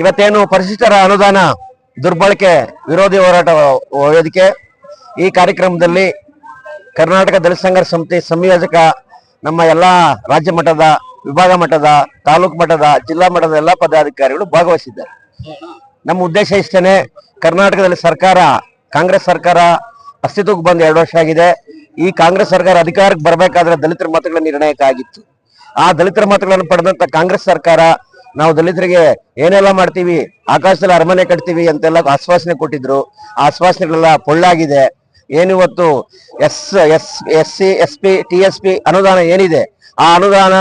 ಇವತ್ತೇನು ಪರಿಶಿಷ್ಟರ ಅನುದಾನ ದುರ್ಬಳಕೆ ವಿರೋಧಿ ಹೋರಾಟ ವೇದಿಕೆ. ಈ ಕಾರ್ಯಕ್ರಮದಲ್ಲಿ ಕರ್ನಾಟಕ ದಲಿತ ಸಂಘರ್ಷ ಸಮಿತಿ ಸಂಯೋಜಕ ನಮ್ಮ ಎಲ್ಲ ರಾಜ್ಯ ಮಟ್ಟದ, ವಿಭಾಗ ಮಟ್ಟದ, ತಾಲೂಕು ಮಟ್ಟದ, ಜಿಲ್ಲಾ ಮಟ್ಟದ ಎಲ್ಲ ಪದಾಧಿಕಾರಿಗಳು ಭಾಗವಹಿಸಿದ್ದಾರೆ. ನಮ್ಮ ಉದ್ದೇಶ ಇಷ್ಟೇನೆ, ಕರ್ನಾಟಕದಲ್ಲಿ ಸರ್ಕಾರ, ಕಾಂಗ್ರೆಸ್ ಸರ್ಕಾರ ಅಸ್ತಿತ್ವಕ್ಕೆ ಬಂದು ಎರಡು ವರ್ಷ ಆಗಿದೆ. ಈ ಕಾಂಗ್ರೆಸ್ ಸರ್ಕಾರ ಅಧಿಕಾರಕ್ಕೆ ಬರಬೇಕಾದ್ರೆ ದಲಿತರ ಮತಗಳ ನಿರ್ಣಯಕ್ಕಾಗಿತ್ತು. ಆ ದಲಿತರ ಮತಗಳನ್ನು ಪಡೆದಂತ ಕಾಂಗ್ರೆಸ್ ಸರ್ಕಾರ ನಾವು ದಲಿತರಿಗೆ ಏನೆಲ್ಲ ಮಾಡ್ತೀವಿ? ಆಕಾಶದಲ್ಲಿ ಅರಮನೆ ಕಟ್ತೀವಿ ಅಂತೆಲ್ಲ ಆಶ್ವಾಸನೆ ಕೊಟ್ಟಿದ್ರು. ಆಶ್ವಾಸನೆಗಳೆಲ್ಲ ಪೊಳ್ಳಾಗಿದೆ. ಏನಿವತ್ತು S S S C, S P, T S P ಅನುದಾನ ಏನಿದೆ? ಆ ಅನುದಾನ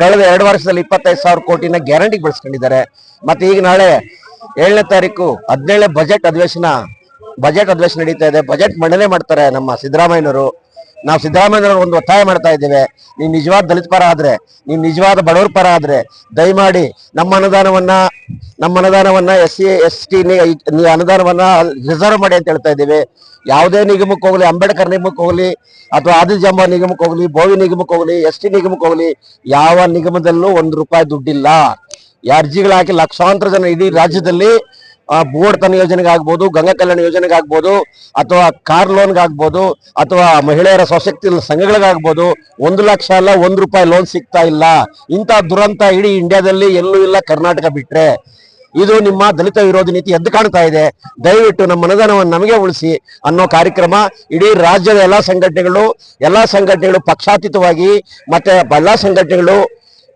ಕಳೆದ ಎರಡು ವರ್ಷದಲ್ಲಿ ಇಪ್ಪತ್ತೈದು ಸಾವಿರ ಕೋಟಿನ ಗ್ಯಾರಂಟಿಗೆ ಬಳಸ್ಕೊಂಡಿದ್ದಾರೆ ಮತ್ತೆ ಈಗ ನಾಳೆ ಏಳನೇ ತಾರೀಕು ಹದಿನೇಳನೇ ಬಜೆಟ್ ಅಧಿವೇಶನ ಬಜೆಟ್ ಅಧಿವೇಶನ ನಡೀತಾ ಇದೆ. ಬಜೆಟ್ ಮಂಡನೆ ಮಾಡ್ತಾರೆ ನಮ್ಮ ಸಿದ್ದರಾಮಯ್ಯನವರು. ನಾವು ಸಿದ್ದರಾಮಯ್ಯನವರು ಒಂದು ಒತ್ತಾಯ ಮಾಡ್ತಾ ಇದ್ದೇವೆ. ನೀವು ನಿಜವಾದ ದಲಿತ ಪರ ಆದ್ರೆ ನೀವು ನಿಜವಾದ ಬಡವರ ಪರ ಆದ್ರೆ, ದಯಮಾಡಿ ನಮ್ಮ ಅನುದಾನವನ್ನು ನಮ್ಮ ಅನುದಾನವನ್ನು ಎಸ್ ಸಿ, ಎಸ್ ಟಿ ಅನುದಾನವನ್ನ ರಿಸರ್ವ್ ಮಾಡಿ ಅಂತ ಹೇಳ್ತಾ ಇದ್ದೇವೆ. ಯಾವುದೇ ನಿಗಮಕ್ಕೆ ಹೋಗಲಿ, ಅಂಬೇಡ್ಕರ್ ನಿಗಮಕ್ಕೆ ಹೋಗಲಿ, ಅಥವಾ ಆದಿಜಾಂಬ ನಿಗಮಕ್ಕೆ ಹೋಗಲಿ, ಬೋವಿ ನಿಗಮಕ್ಕೆ ಹೋಗಲಿ, ಎಸ್ ಟಿ ನಿಗಮಕ್ಕೆ ಹೋಗ್ಲಿ, ಯಾವ ನಿಗಮದಲ್ಲೂ ಒಂದು ರೂಪಾಯಿ ದುಡ್ಡಿಲ್ಲ. ಈ ಅರ್ಜಿಗಳು ಹಾಕಿ ಲಕ್ಷಾಂತರ ಜನ ಇಡೀ ರಾಜ್ಯದಲ್ಲಿ ಆ, ತನ್ನ ಯೋಜನೆಗೆ ಆಗ್ಬೋದು ಗಂಗಾ ಕಲ್ಯಾಣ ಯೋಜನೆಗೆ ಆಗ್ಬೋದು ಅಥವಾ ಕಾರ್ ಲೋನ್ಗೆ ಆಗ್ಬೋದು ಅಥವಾ ಮಹಿಳೆಯರ ಸ್ವಶಕ್ತಿ ಸಂಘಗಳಿಗಾಗ್ಬೋದು ಒಂದು ಲಕ್ಷ ಅಲ್ಲ ಒಂದು ರೂಪಾಯಿ ಲೋನ್ ಸಿಗ್ತಾ ಇಲ್ಲ. ಇಂಥ ದುರಂತ ಇಡೀ ಇಂಡಿಯಾದಲ್ಲಿ ಎಲ್ಲೂ ಇಲ್ಲ ಕರ್ನಾಟಕ ಬಿಟ್ರೆ. ಇದು ನಿಮ್ಮ ದಲಿತ ವಿರೋಧಿ ನೀತಿ ಎದ್ದು ಕಾಣ್ತಾ ಇದೆ. ದಯವಿಟ್ಟು ನಮ್ಮ ಅನುದಾನವನ್ನು ನಮಗೆ ಉಳಿಸಿ ಅನ್ನೋ ಕಾರ್ಯಕ್ರಮ ಇಡೀ ರಾಜ್ಯದ ಎಲ್ಲ ಸಂಘಟನೆಗಳು ಎಲ್ಲ ಸಂಘಟನೆಗಳು ಪಕ್ಷಾತೀತವಾಗಿ ಮತ್ತೆ ಎಲ್ಲ ಸಂಘಟನೆಗಳು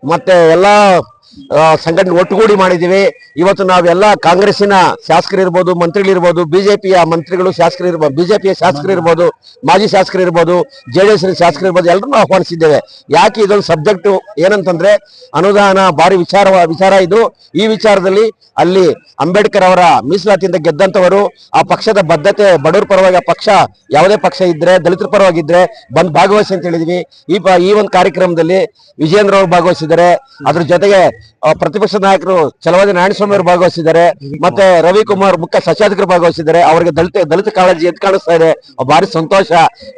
ಮತ್ತೆ ಎಲ್ಲಾ ಸಂಘಟನೆ ಒಟ್ಟುಗೂಡಿ ಮಾಡಿದ್ದೀವಿ. ಇವತ್ತು ನಾವೆಲ್ಲ ಕಾಂಗ್ರೆಸ್ಸಿನ ಶಾಸಕರಿರ್ಬೋದು ಮಂತ್ರಿಗಳಿರ್ಬೋದು ಬಿಜೆಪಿಯ ಮಂತ್ರಿಗಳು ಶಾಸಕರು ಇರ್ಬೋದು, ಬಿಜೆಪಿಯ ಶಾಸಕರು ಇರ್ಬೋದು, ಮಾಜಿ ಶಾಸಕರು ಇರ್ಬೋದು ಜೆ ಡಿ ಎಸ್ ಶಾಸಕರು ಇರ್ಬೋದು, ಎಲ್ಲರನ್ನೂ ಆಹ್ವಾನಿಸಿದ್ದೇವೆ. ಯಾಕೆ ಇದೊಂದು ಸಬ್ಜೆಕ್ಟ್? ಏನಂತಂದ್ರೆ ಅನುದಾನ ಭಾರಿ ವಿಚಾರ ವಿಚಾರ ಇದು. ಈ ವಿಚಾರದಲ್ಲಿ ಅಲ್ಲಿ ಅಂಬೇಡ್ಕರ್ ಅವರ ಮೀಸಲಾತಿಯಿಂದ ಗೆದ್ದಂತವರು ಆ ಪಕ್ಷದ ಬದ್ಧತೆ, ಬಡವರ ಪರವಾಗಿ ಪಕ್ಷ, ಯಾವುದೇ ಪಕ್ಷ ಇದ್ರೆ, ದಲಿತರ ಪರವಾಗಿದ್ರೆ ಬಂದ್ ಭಾಗವಹಿಸಿ ಅಂತ ಹೇಳಿದ್ವಿ. ಈ ಈ ಒಂದು ಕಾರ್ಯಕ್ರಮದಲ್ಲಿ ವಿಜೇಂದ್ರ ಅವರು ಭಾಗವಹಿಸಿದ್ದಾರೆ. ಅದ್ರ ಜೊತೆಗೆ ಪ್ರತಿಪಕ್ಷ ನಾಯಕರು ಚಲವಾದಿ ನಾರಾಯಣಸ್ವಾಮಿ ಅವರು ಭಾಗವಹಿಸಿದ್ದಾರೆ, ಮತ್ತೆ ರವಿಕುಮಾರ್ ಮುಖ್ಯ ಸಚಾಧಿಕರು ಭಾಗವಹಿಸಿದ್ದಾರೆ. ಅವರಿಗೆ ದಲಿತ ದಲಿತ ಕಾಳಜಿ ಎದ್ದು ಕಾಣಿಸ್ತಾ ಇದೆ. ಭಾರಿ ಸಂತೋಷ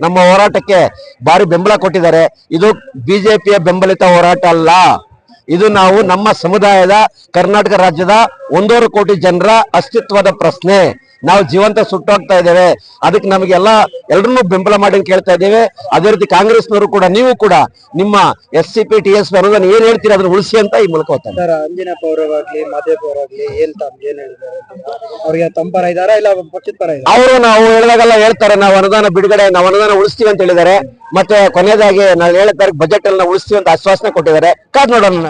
ನಮ್ಮ ಹೋರಾಟಕ್ಕೆ ಭಾರಿ ಬೆಂಬಲ ಕೊಟ್ಟಿದ್ದಾರೆ. ಇದು ಬಿಜೆಪಿಯ ಬೆಂಬಲಿತ ಹೋರಾಟ ಅಲ್ಲ. ಇದು ನಾವು ನಮ್ಮ ಸಮುದಾಯದ, ಕರ್ನಾಟಕ ರಾಜ್ಯದ ಒಂದೂವರೆ ಕೋಟಿ ಜನರ ಅಸ್ತಿತ್ವದ ಪ್ರಶ್ನೆ. ನಾವು ಜೀವಂತ ಸುಟ್ಟೋಗ್ತಾ ಇದ್ದೇವೆ. ಅದಕ್ಕೆ ನಮಗೆಲ್ಲ ಎಲ್ಲರನ್ನೂ ಬೆಂಬಲ ಮಾಡಿ ಅಂತ ಕೇಳ್ತಾ ಇದ್ದೇವೆ. ಅದೇ ರೀತಿ ಕಾಂಗ್ರೆಸ್ನವರು ಕೂಡ ನೀವು ಕೂಡ ನಿಮ್ಮ S C P T S ಅನ್ನೋದನ್ನ ಏನ್ ಹೇಳ್ತೀರಿ ಅದನ್ನ ಉಳಿಸಿ ಅಂತ ಈ ಮೂಲಕ ಹೋಗ್ತಾರೆ ಅಂಜನಪ್ಪ ಅವರಾಗ್ಲಿ ಮಾದೇವ್ ಅವರಾಗ್ಲಿ ಏನ್ ತಮ್ ಏನ್ ಹೇಳಿದ್ದಾರೆ ಅವ್ರಿಗೆ ತಮ್ಮ ಪರ ಇದಾರಾ ಇಲ್ಲ ಪಕ್ಷದ ಪರ ಇದಾರ ಅವರು ನಾವು ಹೇಳಿದಾಗೆಲ್ಲ ಹೇಳ್ತಾರೆ ನಾವು ಅನುದಾನ ಬಿಡುಗಡೆ ನಾವು ಅನುದಾನ ಉಳಿಸ್ತೀವಿ ಅಂತ ಹೇಳಿದ್ದಾರೆ. ಮತ್ತೆ ಕೊನೆಯದಾಗಿ ನಾವು ಹೇಳ್ತಾರೆ ಬಜೆಟ್ ಅಲ್ಲಿ ನಾವು ಉಳಿಸ್ತೀವಿ ಅಂತ ಆಶ್ವಾಸನೆ ಕೊಟ್ಟಿದ್ದಾರೆ. ಕಾದ್ ನೋಡೋಣ.